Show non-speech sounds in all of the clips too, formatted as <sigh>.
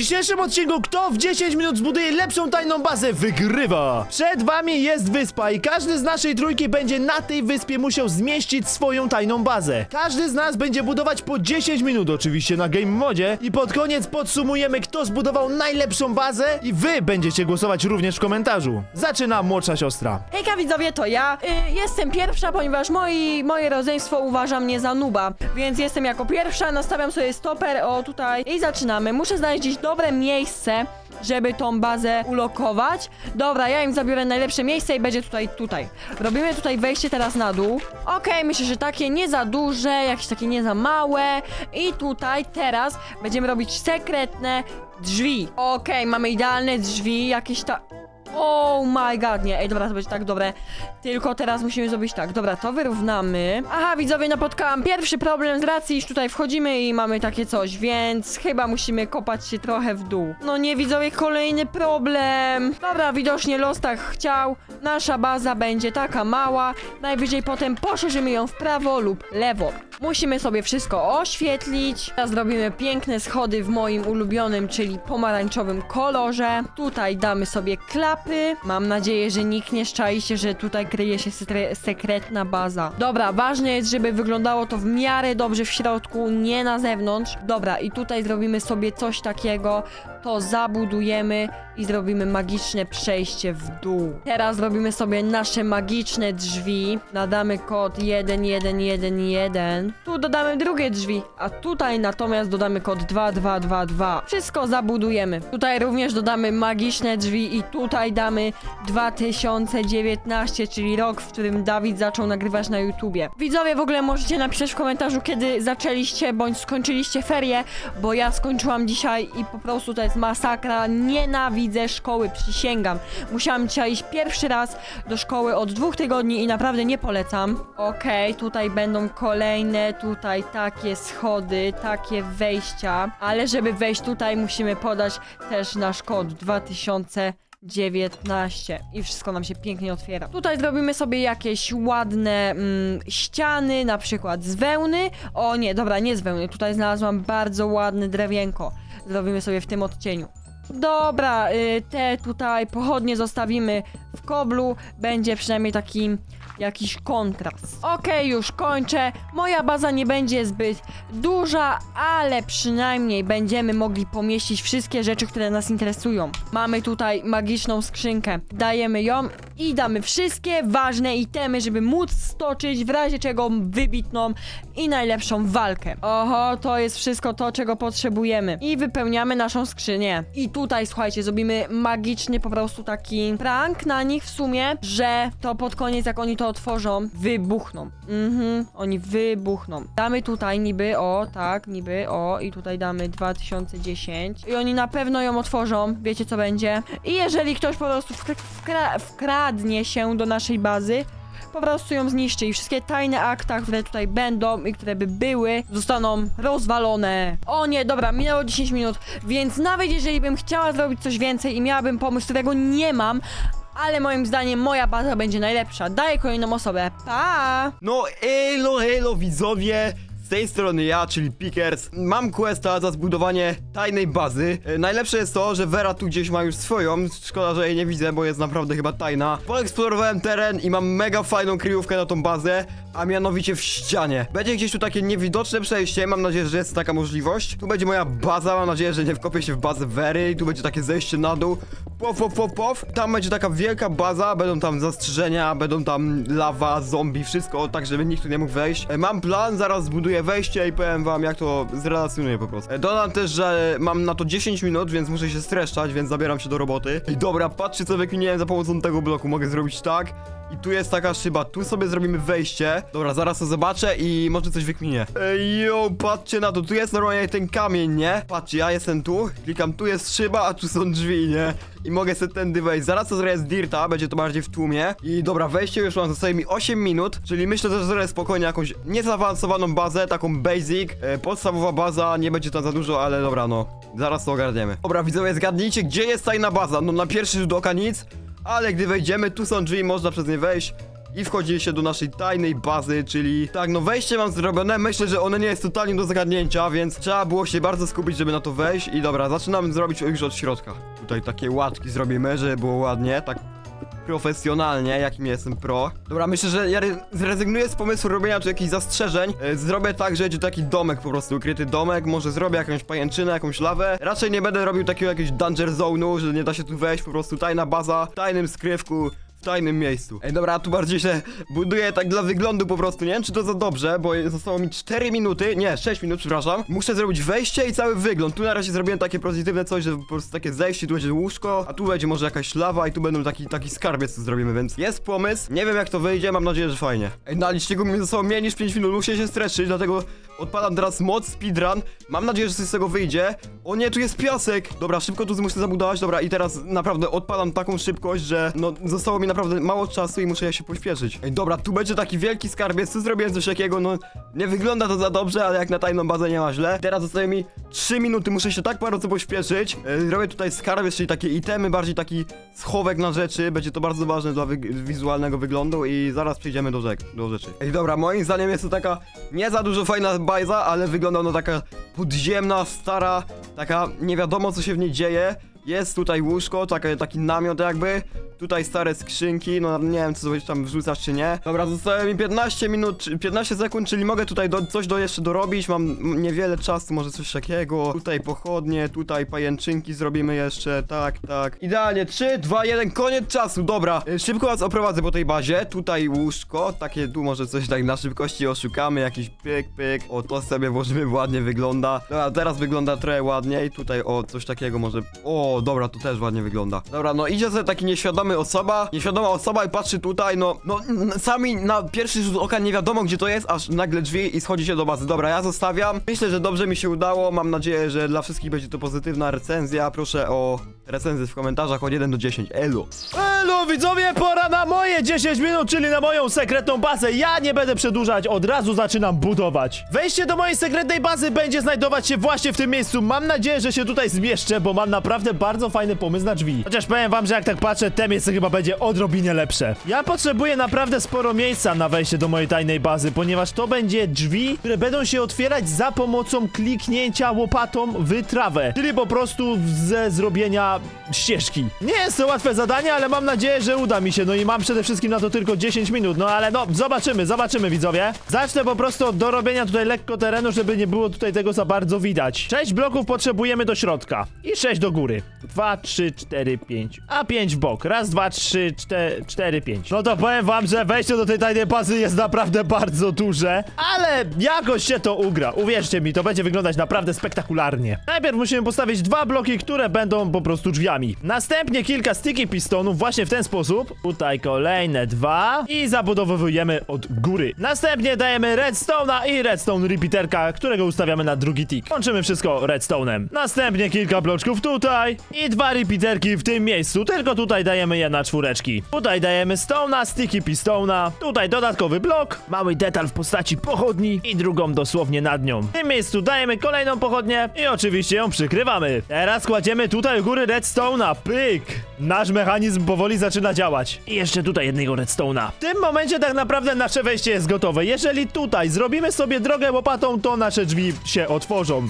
dzisiejszym odcinku kto w 10 minut zbuduje lepszą tajną bazę wygrywa. Przed wami jest wyspa i każdy z naszej trójki będzie na tej wyspie musiał zmieścić swoją tajną bazę. Każdy z nas będzie budować po 10 minut oczywiście na game modzie i pod koniec podsumujemy kto zbudował najlepszą bazę i wy będziecie głosować również w komentarzu. Zaczyna młodsza siostra. Hejka widzowie, to ja. Y, jestem pierwsza, ponieważ moi, moje rodzeństwo uważa mnie za nuba. Więc jestem jako pierwsza, nastawiam sobie stoper, o tutaj i zaczynamy. Muszę znaleźć gdzieś dobre miejsce, żeby tą bazę ulokować. Dobra, ja im zabiorę najlepsze miejsce i będzie tutaj, tutaj. Robimy tutaj wejście teraz na dół. Okej, myślę, że takie nie za duże, jakieś takie nie za małe. I tutaj teraz będziemy robić sekretne drzwi. Okej, mamy idealne drzwi, jakieś ta... Oh my god, nie, ej dobra, to będzie tak dobre. Tylko teraz musimy zrobić tak, dobra, to wyrównamy. Aha, widzowie, napotkałam pierwszy problem z racji, iż tutaj wchodzimy i mamy takie coś, więc chyba musimy kopać się trochę w dół. No nie, widzowie, kolejny problem. Dobra, widocznie los tak chciał. Nasza baza będzie taka mała, najwyżej potem poszerzymy ją w prawo lub lewo. Musimy sobie wszystko oświetlić. Teraz zrobimy piękne schody w moim ulubionym, czyli pomarańczowym kolorze. Tutaj damy sobie klapy. Mam nadzieję, że nikt nie szczai się, że tutaj kryje się sekre- sekretna baza. Dobra, ważne jest, żeby wyglądało to w miarę dobrze w środku, nie na zewnątrz. Dobra, i tutaj zrobimy sobie coś takiego. To zabudujemy i zrobimy magiczne przejście w dół. Teraz zrobimy sobie nasze magiczne drzwi. Nadamy kod 1111. Tu dodamy drugie drzwi, a tutaj natomiast dodamy kod 2222. Wszystko zabudujemy. Tutaj również dodamy magiczne drzwi i tutaj damy 2019, czyli rok, w którym Dawid zaczął nagrywać na YouTubie. Widzowie, w ogóle możecie napisać w komentarzu, kiedy zaczęliście bądź skończyliście ferie, bo ja skończyłam dzisiaj i po prostu to jest masakra. Nienawidzę szkoły, przysięgam. Musiałam dzisiaj iść pierwszy raz do szkoły od dwóch tygodni i naprawdę nie polecam. Okej, tutaj będą kolejne, tutaj takie schody, takie wejścia, ale żeby wejść tutaj musimy podać też nasz kod 2000 19 i wszystko nam się pięknie otwiera. Tutaj zrobimy sobie jakieś ładne mm, ściany, na przykład z wełny. O nie, dobra, nie z wełny. Tutaj znalazłam bardzo ładne drewienko. Zrobimy sobie w tym odcieniu. Dobra, y, te tutaj pochodnie zostawimy w koblu. Będzie przynajmniej taki jakiś kontrast. Okej, już kończę. Moja baza nie będzie zbyt duża, ale przynajmniej będziemy mogli pomieścić wszystkie rzeczy, które nas interesują. Mamy tutaj magiczną skrzynkę. Dajemy ją i damy wszystkie ważne itemy, żeby móc stoczyć w razie czego wybitną i najlepszą walkę. Oho, to jest wszystko to, czego potrzebujemy. I wypełniamy naszą skrzynię. I tutaj, słuchajcie, zrobimy magiczny po prostu taki prank na nich w sumie, że to pod koniec, jak oni to otworzą, wybuchną. Mhm, oni wybuchną. Damy tutaj niby, o, tak, niby, o, i tutaj damy 2010. I oni na pewno ją otworzą, wiecie co będzie. I jeżeli ktoś po prostu wkra wkra wkradnie się do naszej bazy, po prostu ją zniszczy i wszystkie tajne akta, które tutaj będą i które by były, zostaną rozwalone. O nie, dobra, minęło 10 minut, więc nawet jeżeli bym chciała zrobić coś więcej i miałabym pomysł, którego nie mam, ale moim zdaniem moja baza będzie najlepsza. Daję kolejną osobę. Pa! No elo, elo widzowie! Tej strony ja, czyli Pickers. Mam questa za zbudowanie tajnej bazy. E, najlepsze jest to, że Vera tu gdzieś ma już swoją. Szkoda, że jej nie widzę, bo jest naprawdę chyba tajna. Poeksplorowałem teren i mam mega fajną kryjówkę na tą bazę, a mianowicie w ścianie. Będzie gdzieś tu takie niewidoczne przejście, mam nadzieję, że jest taka możliwość. Tu będzie moja baza, mam nadzieję, że nie wkopię się w bazę Wery. Tu będzie takie zejście na dół. Pow, pow, pow, pow. Tam będzie taka wielka baza, będą tam zastrzeżenia, będą tam lawa, zombie, wszystko, tak żeby nikt tu nie mógł wejść. E, Mam plan, zaraz zbuduję wejście i powiem wam jak to zrelacjonuję po prostu. E, Dodam też, że mam na to 10 minut, więc muszę się streszczać, więc zabieram się do roboty. I dobra, patrzcie co wykminiłem za pomocą tego bloku, mogę zrobić tak. I tu jest taka szyba, tu sobie zrobimy wejście. Dobra, zaraz to zobaczę i może coś wykminię. Ej, yo, patrzcie na to, tu jest normalnie ten kamień, nie? Patrzcie, ja jestem tu, klikam, tu jest szyba, a tu są drzwi, nie? I mogę sobie tędy wejść. Zaraz to zrobię z Dirta, będzie to bardziej w tłumie. I dobra, wejście już mam, zostaje mi 8 minut, czyli myślę, że zrobię spokojnie jakąś niezaawansowaną bazę, taką basic. E, podstawowa baza, nie będzie tam za dużo, ale dobra, no. Zaraz to ogarniemy. Dobra, widzowie, zgadnijcie, gdzie jest tajna baza? No na pierwszy rzut oka nic, ale gdy wejdziemy, tu są drzwi, można przez nie wejść. i wchodziliście do naszej tajnej bazy, czyli tak, no wejście mam zrobione, myślę, że ono nie jest totalnie do zagadnięcia, więc trzeba było się bardzo skupić, żeby na to wejść i dobra, zaczynamy zrobić już od środka. Tutaj takie łatki zrobimy, żeby było ładnie, tak profesjonalnie, jakim jestem pro. Dobra, myślę, że ja re- zrezygnuję z pomysłu robienia tu jakichś zastrzeżeń. E, Zrobię tak, że będzie taki domek po prostu, ukryty domek, może zrobię jakąś pajęczynę, jakąś lawę. Raczej nie będę robił takiego jakiegoś danger zone'u, że nie da się tu wejść, po prostu tajna baza, w tajnym skrywku. W tajnym miejscu. Ej, dobra, tu bardziej się buduję tak dla wyglądu po prostu. Nie wiem, czy to za dobrze, bo zostało mi 4 minuty, nie, 6 minut, przepraszam. Muszę zrobić wejście i cały wygląd. Tu na razie zrobiłem takie pozytywne coś, że po prostu takie zejście, tu będzie łóżko, a tu będzie może jakaś lawa i tu będą taki, taki skarbiec, co zrobimy, więc jest pomysł. Nie wiem, jak to wyjdzie, mam nadzieję, że fajnie. Ej, na liczniku mi zostało mniej niż 5 minut, muszę się streszyć, dlatego odpalam teraz moc speedrun. Mam nadzieję, że coś z tego wyjdzie. O nie, tu jest piasek! Dobra, szybko tu muszę zabudować, dobra, i teraz naprawdę odpalam taką szybkość, że no zostało mi naprawdę mało czasu i muszę się pośpieszyć. Ej, dobra, tu będzie taki wielki skarbiec, tu zrobiłem coś takiego, no nie wygląda to za dobrze, ale jak na tajną bazę nie ma źle. Teraz zostaje mi 3 minuty, muszę się tak bardzo pośpieszyć. E, robię tutaj skarbiec, czyli takie itemy, bardziej taki schowek na rzeczy, będzie to bardzo ważne dla wy wizualnego wyglądu i zaraz przejdziemy do, rzek do rzeczy. Ej, dobra, moim zdaniem jest to taka nie za dużo fajna bajza, ale wygląda ona taka podziemna, stara, taka nie wiadomo co się w niej dzieje. Jest tutaj łóżko, taki, taki namiot jakby. Tutaj stare skrzynki, no nie wiem co sobie tam wrzucasz czy nie. Dobra, zostało mi 15 minut, czy- 15 sekund, czyli mogę tutaj do, coś do jeszcze dorobić. Mam niewiele czasu, może coś takiego. Tutaj pochodnie, tutaj pajęczynki zrobimy jeszcze, tak, tak. Idealnie, 3, 2, 1, koniec czasu, dobra. Y, Szybko was oprowadzę po tej bazie. Tutaj łóżko, takie tu może coś tak na szybkości oszukamy, jakiś pyk, pyk. O, to sobie włożymy, ładnie wygląda. Dobra, teraz wygląda trochę ładniej. Tutaj, o, coś takiego może... O, dobra, to też ładnie wygląda. Dobra, no idzie sobie taki nieświadomy osoba, nieświadoma osoba i patrzy tutaj, no, no, sami na pierwszy rzut oka nie wiadomo gdzie to jest, aż nagle drzwi i schodzi się do bazy. Dobra, ja zostawiam. Myślę, że dobrze mi się udało. Mam nadzieję, że dla wszystkich będzie to pozytywna recenzja. Proszę o recenzję w komentarzach od 1 do 10. Elo. Elo widzowie, pora na moje 10 minut, czyli na moją sekretną bazę. Ja nie będę przedłużać, od razu zaczynam budować. Wejście do mojej sekretnej bazy będzie znajdować się właśnie w tym miejscu. Mam nadzieję, że się tutaj zmieszczę, bo mam naprawdę bardzo fajny pomysł na drzwi. Chociaż powiem wam, że jak tak patrzę, te miejsce chyba będzie odrobinie lepsze. Ja potrzebuję naprawdę sporo miejsca na wejście do mojej tajnej bazy, ponieważ to będzie drzwi, które będą się otwierać za pomocą kliknięcia łopatą w trawę. Czyli po prostu ze zrobienia ścieżki. Nie jest to łatwe zadanie, ale mam nadzieję, że uda mi się. No i mam przede wszystkim na to tylko 10 minut. No ale no, zobaczymy, zobaczymy widzowie. Zacznę po prostu od dorobienia tutaj lekko terenu, żeby nie było tutaj tego za bardzo widać. 6 bloków potrzebujemy do środka i 6 do góry. 2, 3, 4, 5. A 5 w bok. Raz, dwa, trzy, cztery, cztery, pięć. No to powiem wam, że wejście do tej tajnej bazy jest naprawdę bardzo duże, ale jakoś się to ugra. Uwierzcie mi, to będzie wyglądać naprawdę spektakularnie. Najpierw musimy postawić dwa bloki, które będą po prostu drzwiami. Następnie kilka sticky pistonów właśnie w ten sposób. Tutaj kolejne dwa i zabudowujemy od góry. Następnie dajemy redstone'a i redstone repeaterka, którego ustawiamy na drugi tick. Łączymy wszystko redstone'em. Następnie kilka bloczków tutaj i dwa repeaterki w tym miejscu, tylko tutaj dajemy je na czwóreczki. Tutaj dajemy stone'a, sticky pistona, tutaj dodatkowy blok, mały detal w postaci pochodni i drugą dosłownie nad nią. W tym miejscu dajemy kolejną pochodnię i oczywiście ją przykrywamy. Teraz kładziemy tutaj u góry redstone'a, pyk! Nasz mechanizm powoli zaczyna działać. I jeszcze tutaj jednego redstone'a. W tym momencie tak naprawdę nasze wejście jest gotowe. Jeżeli tutaj zrobimy sobie drogę łopatą, to nasze drzwi się otworzą.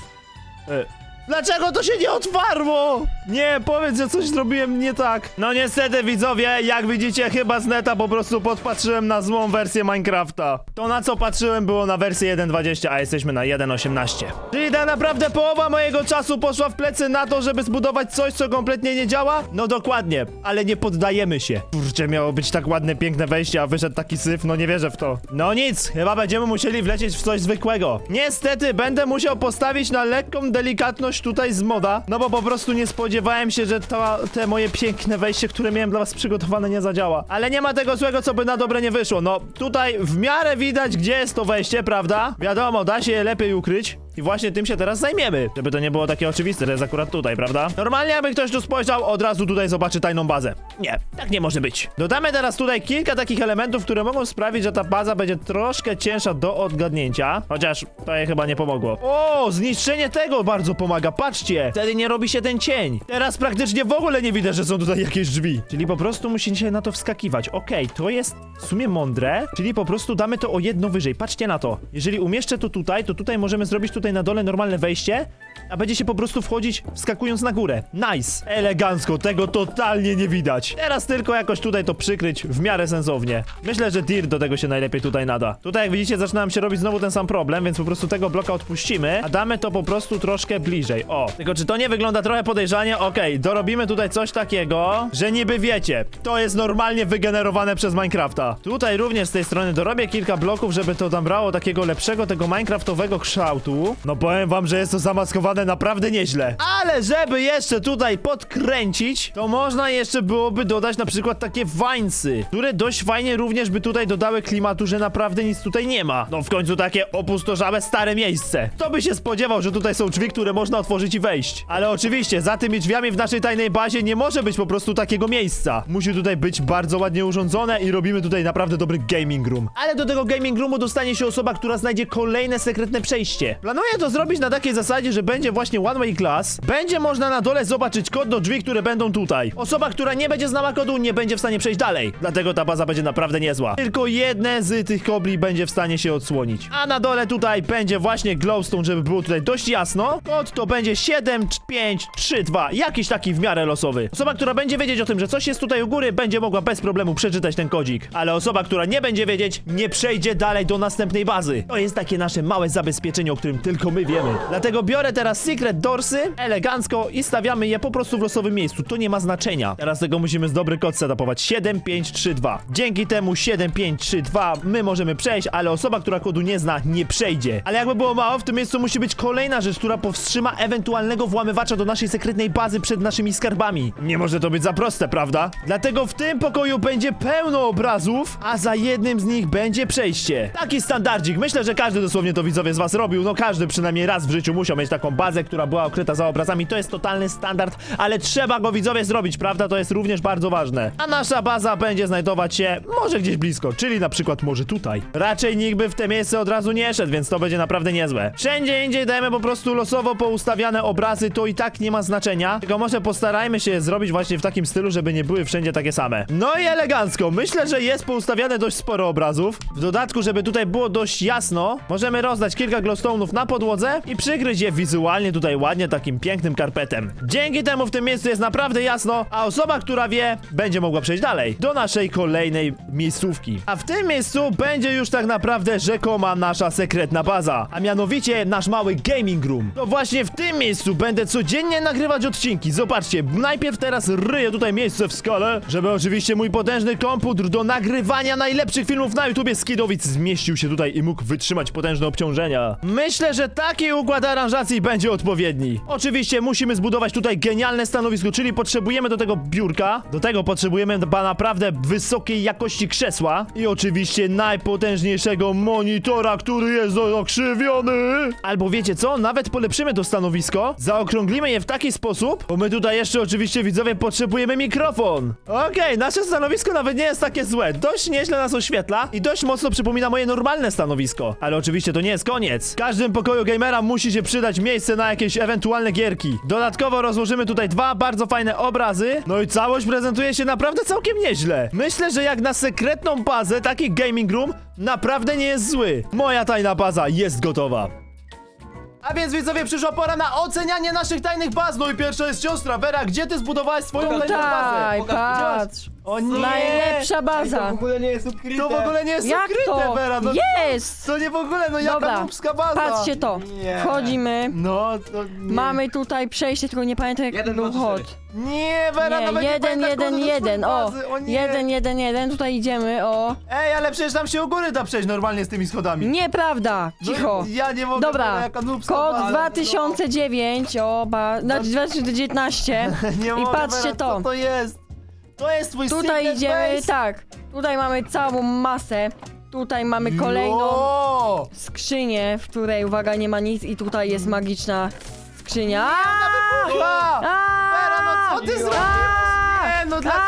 E, Dlaczego to się nie otwarło? Nie, powiedz, że coś zrobiłem nie tak. No niestety widzowie, jak widzicie chyba z neta po prostu podpatrzyłem na złą wersję Minecrafta. To na co patrzyłem było na wersję 1.20, a jesteśmy na 1.18. Czyli tak naprawdę połowa mojego czasu poszła w plecy na to, żeby zbudować coś, co kompletnie nie działa? No dokładnie, ale nie poddajemy się. Kurczę, miało być tak ładne, piękne wejście, a wyszedł taki syf, no nie wierzę w to. No nic, chyba będziemy musieli wlecieć w coś zwykłego. Niestety będę musiał postawić na lekką delikatność tutaj z moda, no bo po prostu nie spodziewałem się, że to, te moje piękne wejście, które miałem dla was przygotowane nie zadziała. Ale nie ma tego złego, co by na dobre nie wyszło. No tutaj w miarę widać, gdzie jest to wejście, prawda? Wiadomo, da się je lepiej ukryć. I właśnie tym się teraz zajmiemy, żeby to nie było takie oczywiste, że jest akurat tutaj, prawda? Normalnie, jakby ktoś tu spojrzał, od razu tutaj zobaczy tajną bazę. Nie, tak nie może być. Dodamy teraz tutaj kilka takich elementów, które mogą sprawić, że ta baza będzie troszkę cięższa do odgadnięcia. Chociaż to jej chyba nie pomogło. O, zniszczenie tego bardzo pomaga, patrzcie. Wtedy nie robi się ten cień. Teraz praktycznie w ogóle nie widać, że są tutaj jakieś drzwi. Czyli po prostu musicie na to wskakiwać. Okej, to jest w sumie mądre, czyli po prostu damy to o jedno wyżej. Patrzcie na to. Jeżeli umieszczę to tutaj, to tutaj możemy zrobić tutaj na dole normalne wejście, a będzie się po prostu wchodzić wskakując na górę. Nice. Elegancko, tego totalnie nie widać. Teraz tylko jakoś tutaj to przykryć w miarę sensownie. Myślę, że Dir do tego się najlepiej tutaj nada. Tutaj jak widzicie zaczyna nam się robić znowu ten sam problem, więc po prostu tego bloka odpuścimy, a damy to po prostu troszkę bliżej. O, tylko czy to nie wygląda trochę podejrzanie? Okej, dorobimy tutaj coś takiego, że niby wiecie, to jest normalnie wygenerowane przez Minecrafta. Tutaj również z tej strony dorobię kilka bloków, żeby to tam brało takiego lepszego tego minecraftowego kształtu. No powiem wam, że jest to zamaskowane naprawdę nieźle. Ale żeby jeszcze tutaj podkręcić, to można jeszcze byłoby dodać na przykład takie wańcy, które dość fajnie również by tutaj dodały klimatu, że naprawdę nic tutaj nie ma. No w końcu takie opustoszałe stare miejsce. Kto by się spodziewał, że tutaj są drzwi, które można otworzyć i wejść. Ale oczywiście, za tymi drzwiami w naszej tajnej bazie nie może być po prostu takiego miejsca. Musi tutaj być bardzo ładnie urządzone i robimy tutaj naprawdę dobry gaming room. Ale do tego gaming roomu dostanie się osoba, która znajdzie kolejne sekretne przejście. Planuję to zrobić na takiej zasadzie, że będzie właśnie one way class. Będzie można na dole zobaczyć kod do drzwi, które będą tutaj. Osoba, która nie będzie znała kodu, nie będzie w stanie przejść dalej. Dlatego ta baza będzie naprawdę niezła. Tylko jedne z tych kobli będzie w stanie się odsłonić. A na dole tutaj będzie właśnie glowstone, żeby było tutaj dość jasno. Kod to będzie 7532, jakiś taki w miarę losowy. Osoba, która będzie wiedzieć o tym, że coś jest tutaj u góry, będzie mogła bez problemu przeczytać ten kodzik. Ale osoba, która nie będzie wiedzieć, nie przejdzie dalej do następnej bazy. To jest takie nasze małe zabezpieczenie, o którym tylko my wiemy. Dlatego biorę teraz secret dorsy, elegancko i stawiamy je po prostu w losowym miejscu. To nie ma znaczenia. Teraz tego musimy z dobry kod setupować. 7532. Dzięki temu 7532 my możemy przejść, ale osoba, która kodu nie zna, nie przejdzie. Ale jakby było mało, w tym miejscu musi być kolejna rzecz, która powstrzyma ewentualnego włamywacza do naszej sekretnej bazy przed naszymi skarbami. Nie może to być za proste, prawda? Dlatego w tym pokoju będzie pełno obrazów, a za jednym z nich będzie przejście. Taki standardzik. Myślę, że każdy dosłownie to widzowie z was robił. No każdy przynajmniej raz w życiu musiał mieć taką bazę, która była okryta za obrazami. To jest totalny standard, ale trzeba go widzowie zrobić, prawda? To jest również bardzo ważne. A nasza baza będzie znajdować się może gdzieś blisko, czyli na przykład może tutaj. Raczej nikt by w te miejsce od razu nie szedł, więc to będzie naprawdę niezłe. Wszędzie indziej dajemy po prostu losowo poustawiane obrazy, to i tak nie ma znaczenia. Tylko może postarajmy się zrobić właśnie w takim stylu, żeby nie były wszędzie takie same. No i elegancko. Myślę, że jest poustawiane dość sporo obrazów. W dodatku, żeby tutaj było dość jasno, możemy rozdać kilka glowstone'ów na podłodze i przykryć je wizualnie tutaj ładnie takim pięknym karpetem. Dzięki temu w tym miejscu jest naprawdę jasno, a osoba, która wie, będzie mogła przejść dalej do naszej kolejnej miejscówki. A w tym miejscu będzie już tak naprawdę rzekoma nasza sekretna baza, a mianowicie nasz mały gaming room. To właśnie w tym miejscu będę codziennie nagrywać odcinki. Zobaczcie, najpierw teraz ryję tutaj miejsce w skale, żeby oczywiście mój potężny komputer do nagrywania najlepszych filmów na YouTubie Skidowic zmieścił się tutaj i mógł wytrzymać potężne obciążenia. Myślę, że taki układ aranżacji będzie odpowiedni. Oczywiście musimy zbudować tutaj genialne stanowisko, czyli potrzebujemy do tego biurka, do tego potrzebujemy dba naprawdę wysokiej jakości krzesła i oczywiście najpotężniejszego monitora, który jest okrzywiony. Albo wiecie co, nawet polepszymy to stanowisko, zaokrąglimy je w taki sposób, bo my tutaj jeszcze oczywiście widzowie potrzebujemy mikrofon. Okej, nasze stanowisko nawet nie jest takie złe, dość nieźle nas oświetla i dość mocno przypomina moje normalne stanowisko. Ale oczywiście to nie jest koniec. W każdym pokoju gamera musi się przydać miejsce na jakieś ewentualne gierki. Dodatkowo rozłożymy tutaj dwa bardzo fajne obrazy, no i całość prezentuje się naprawdę całkiem nieźle. Myślę, że jak na sekretną bazę, taki gaming room naprawdę nie jest zły. Moja tajna baza jest gotowa. A więc widzowie, przyszła pora na ocenianie naszych tajnych baz. No i pierwsza jest siostra. Vera, gdzie ty zbudowałaś swoją tajną bazę? Tutaj, patrz. O nie! Najlepsza To baza. w ogóle nie jest ukryte. To w ogóle nie jest Jak ukryte, to? Vera. No, Jest! To nie w ogóle, no jaka Dobra, nubska baza. patrzcie to. Nie. Wchodzimy. No, to nie. Mamy tutaj przejście, tylko nie pamiętam jak Jeden, był dwa, chod. cztery. Nie, Vera, Nie, nawet nie jeden, pamiętasz jeden, kodu do jeden, swojej o. bazy. o nie. Jeden, jeden, jeden, tutaj idziemy, o. Ej, ale przecież tam się u góry da przejść normalnie z tymi schodami. Nieprawda, No, cicho. Ja nie mogę, Vera, Dobra, jaka nubska kod baza. 2009, o, ba, znaczy 2019 <laughs> Nie i mogę, patrzcie Vera, to. Co to jest? To jest twój Tutaj secret idziemy, base? tak, tutaj mamy całą masę, tutaj mamy kolejną Jo! skrzynię, w której, uwaga, nie ma nic i tutaj jest magiczna skrzynia. Wybuchła! A! Vera, no co ty? Nie, no dlaczego?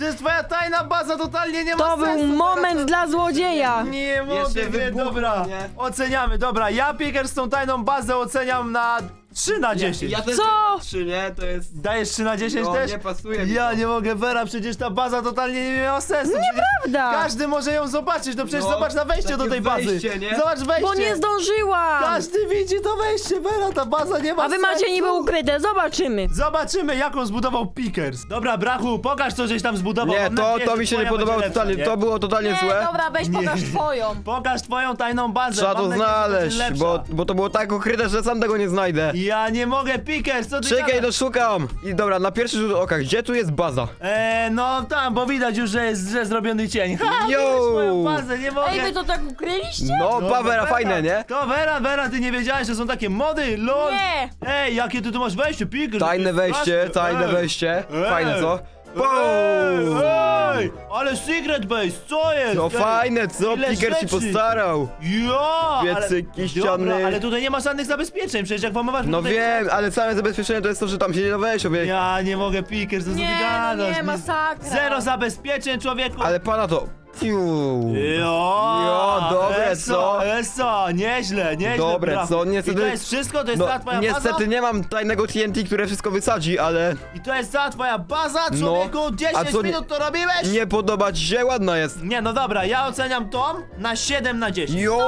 jest twoja tajna baza, totalnie nie ma To sensu. był moment to- dla złodzieja. Nie mogę, Jeszcze nie, dobra. nie? Oceniamy, dobra, ja Pickers tą tajną bazę oceniam na 3 na 10. Ja też Co? Trzy, nie? To jest... Dajesz 3 na 10 No, też? nie pasuje mi Ja to. nie mogę, Vera, przecież ta baza totalnie nie miała sensu. Przecież Prawda. Każdy może ją zobaczyć, no przecież No, zobacz na wejście do takie tej bazy. wejście, nie? Zobacz wejście. Bo nie zdążyłam. Każdy widzi to wejście, Vera, ta baza nie ma A wy sensu. macie niby ukryte, zobaczymy. Zobaczymy, jaką zbudował Pickers. Dobra, Brachu, pokaż co żeś tam zbudował. Nie, Mam to, nadzieję, to że mi się nie twoja podobało lepsza, totalnie, nie? to było totalnie Nie, złe. dobra, weź Nie. pokaż twoją. Pokaż twoją tajną bazę. Trzeba Mam to nadzieję, że będzie znaleźć, lepsza. bo, bo to było tak ukryte, że sam tego nie znajdę. Ja nie mogę, Pickers, co ty Czekaj, gadasz? no szukam! I dobra, na pierwszy rzut oka, gdzie tu jest baza? Eee, no tam, bo widać już, że jest że zrobiony cień. Ha, Yo! moją bazę, nie mogę. Ej, wy to tak ukryliście? No, No, Pawera, Vera, fajne, nie? To Vera, Vera, ty nie wiedziałeś, że są takie mody, lol. Nie. Ej, jakie ty tu masz wejście, Pickers? Tajne wejście, tajne Ej. wejście. Ej. Fajne, co? Ej, Wow! ej, ale secret base, co jest? No Ej, fajne, co? ile Piker się rzeczy. postarał. Ja, Piecyki, ale, ściany. Dobra, ale tutaj nie ma żadnych zabezpieczeń, przecież jak włamywasz... No tutaj- wiem, ale całe zabezpieczenie to jest to, że tam się nie da wejść, obieg. Ja nie mogę, Pickers, to co ty Nie, no nie, Nie- masakra. Zero zabezpieczeń, człowieku. Ale pana to... Piu. Jo, Jo, dobre, eso, co? Eso, nieźle, nieźle. Dobre, brachu. co? Niestety- I to jest wszystko, to jest No, cała twoja niestety baza? nie mam tajnego TNT, które wszystko wysadzi, ale I to jest cała twoja baza, człowieku? 10 No, a co nie- minut to robiłeś? nie podoba ci się? Ładna jest. Nie, no dobra, ja oceniam tą na 7 na 10. Jo,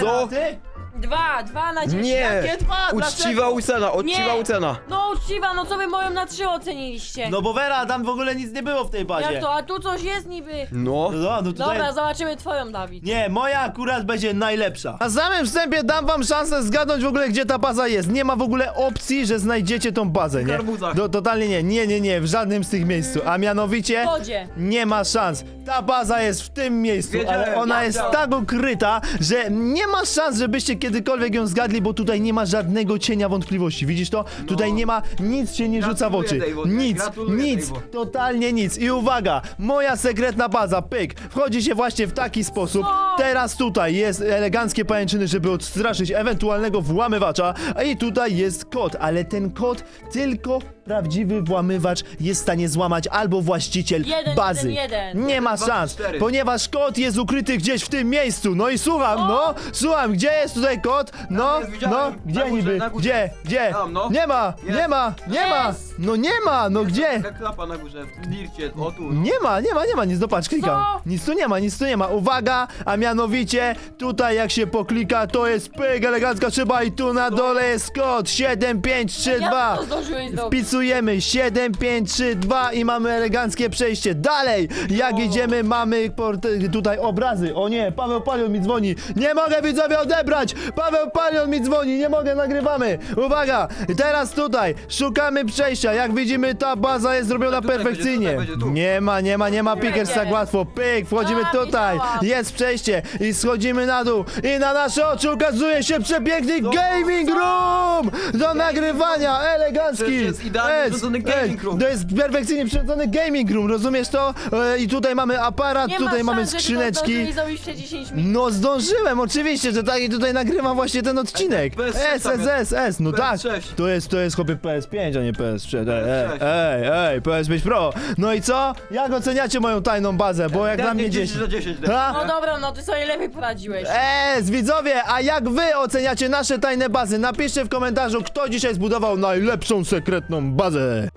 co? ty? Dwa, dwa na dziesięć. Nie! Jakie dwa? Uczciwa Dlaczego? ucena, uczciwa Nie. ucena. No uczciwa, no co wy moją na trzy oceniliście? No bo Vera, tam w ogóle nic nie było w tej bazie. Jak to, a tu coś jest niby. No. No, no tutaj... Dobra, zobaczymy twoją, Dawid. Nie, moja akurat będzie najlepsza. Na samym wstępie dam wam szansę zgadnąć w ogóle, gdzie ta baza jest. Nie ma w ogóle opcji, że znajdziecie tą bazę, nie? garbuzach. Do, totalnie nie, nie, nie, nie, w żadnym z tych miejscu. A mianowicie... W wodzie. Nie ma szans. Ta baza jest w tym miejscu, Wiedziałem, ale ona jest wiedziałem. tak ukryta, że nie ma szans, żebyście kiedykolwiek ją zgadli, bo tutaj nie ma żadnego cienia wątpliwości. Widzisz to? Tutaj nie ma, nic się nie rzuca w oczy. Gratuluję, Nic, gratuluję, nic, totalnie nic. I uwaga, moja sekretna baza, pyk, wchodzi się właśnie w taki sposób. Teraz tutaj jest eleganckie pajęczyny, żeby odstraszyć ewentualnego włamywacza, i tutaj jest kod, ale ten kod tylko prawdziwy włamywacz jest w stanie złamać albo właściciel Jeden, bazy. jeden, jeden. Nie ma dwa, szans, cztery. ponieważ kod jest ukryty gdzieś w tym miejscu. No i słucham, no, słucham, gdzie jest tutaj kod? No, jest, widziałem. no, Na gdzie górze, niby? na górze. Gdzie? Gdzie? Tam, no. Nie ma, Jest. nie ma, nie ma. Jest. No nie ma, no gdzie? Taka klapa na górze, w dircie, o tu. Nie ma, nie ma, nie ma, nic, no patrz, klikam. Co? Nic tu nie ma, nic tu nie ma. Uwaga, a mianowicie tutaj jak się poklika, to jest pyk, elegancka szyba i tu na dole jest kod 7532. Jak to zdążyłeś zrobić? Wpisujemy 7532 i mamy eleganckie przejście. Dalej, jak idziemy, mamy port- tutaj obrazy. O nie, Paweł Palion mi dzwoni. Nie mogę widzowie odebrać. Paweł Palion mi dzwoni, nie mogę, nagrywamy. Uwaga, teraz tutaj szukamy przejścia. Jak widzimy, ta baza jest zrobiona Tutaj będzie, perfekcyjnie. tutaj będzie, tu. Nie ma, nie ma, nie ma będzie. tak łatwo. Pyk, wchodzimy A, tutaj. wiedziałam. Jest przejście i schodzimy na dół. I na nasze oczy ukazuje się przepiękny gaming room do nagrywania. Elegancki. To jest idealnie Es, urządzony es. gaming room. To jest perfekcyjnie przyrządzony gaming room, rozumiesz to? E, I tutaj mamy aparat, Nie tutaj ma mamy szans, że skrzyneczki. Przez 10 minut. No zdążyłem, oczywiście, że tak i tutaj nagrywam właśnie ten odcinek. PS6 S, tam S, S, S, no tak. PS6. To jest, to jest chłopie PS5, a nie PS3. Ej, PS6. ej, ej, ej, PS5 Pro. No i co? Jak oceniacie moją tajną bazę? Bo jak dla mnie 10. 10 na 10. Ha? No dobra, no ty sobie lepiej poradziłeś. Eee, widzowie, a jak wy oceniacie nasze tajne bazy? Napiszcie w komentarzu, kto dzisiaj zbudował najlepszą sekretną bazę.